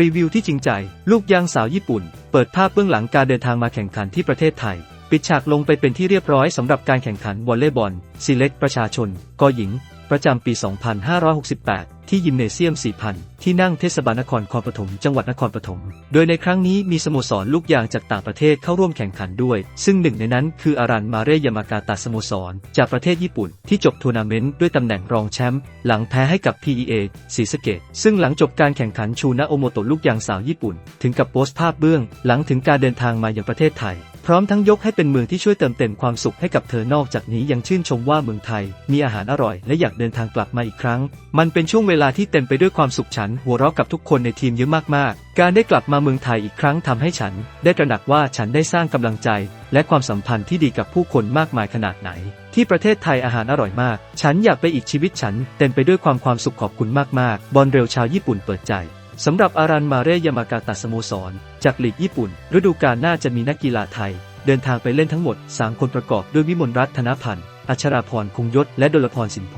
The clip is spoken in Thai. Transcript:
รีวิวที่จริงใจ ลูกยางสาวญี่ปุ่น เปิดภาพเบื้องหลังการเดินทางมาแข่งขันที่ประเทศไทย ปิดฉากลงไปเป็นที่เรียบร้อยสำหรับการแข่งขันวอลเลย์บอลซีเล็กประชาชนกหญิง ประจำปี 2568 ที่ยิมเนเซียม 4,000 ที่นั่งเทศบาลนครคอนปฐม จังหวัดนครปฐม โดยในครั้งนี้มีสโมสรลูกยางจากต่างประเทศเข้าร่วมแข่งขันด้วย ซึ่งหนึ่งในนั้นคืออารันมาเรยามากาตะสโมสร จากประเทศญี่ปุ่นที่จบทัวร์นาเมนต์ด้วยตำแหน่งรองแชมป์หลังแพ้ให้กับ PEA ศรีสเกดซึ่งหลังจบการแข่งขันชูนะโอโมโตะลูกยางสาวญี่ปุ่น ถึงกับโพสต์ภาพเบื้อง หลังถึงการเดินทางมาอย่างประเทศไทย พร้อมทั้งยกให้เป็นเมืองที่ช่วยเติมเต็มความสุขให้กับเธอนอกจากนี้ยังชื่นชมว่าเมืองไทย มีอาหารอร่อยและอยากเดินทางกลับมาอีกครั้ง มันเป็นช่วงเวลาที่เต็มไปด้วยความสุขฉัน หัวเราะกับทุกคนในทีมเยอะมากๆ การได้กลับมาเมืองไทยอีกครั้งทำให้ฉัน ได้ตระหนักว่าฉันได้สร้างกำลังใจ และความสัมพันธ์ที่ดีกับผู้คนมากมายขนาดไหน ที่ประเทศไทยอาหารอร่อยมาก ฉันอยากไปอีกชีวิตฉัน เต็มไปด้วยความความสุขขอบคุณมากๆ บอลเร็วชาวญี่ปุ่นเปิดใจ สำหรับอารันมาเรยามากาตะสโมสร จากลีกญี่ปุ่น ฤดูกาลหน้าจะมีนักกีฬาไทย เดินทางไปเล่นทั้งหมด 3 คนประกอบด้วยวิมลรัตน์ธนพันธ์ อัชราพรคงยศ และดลพรสินโพ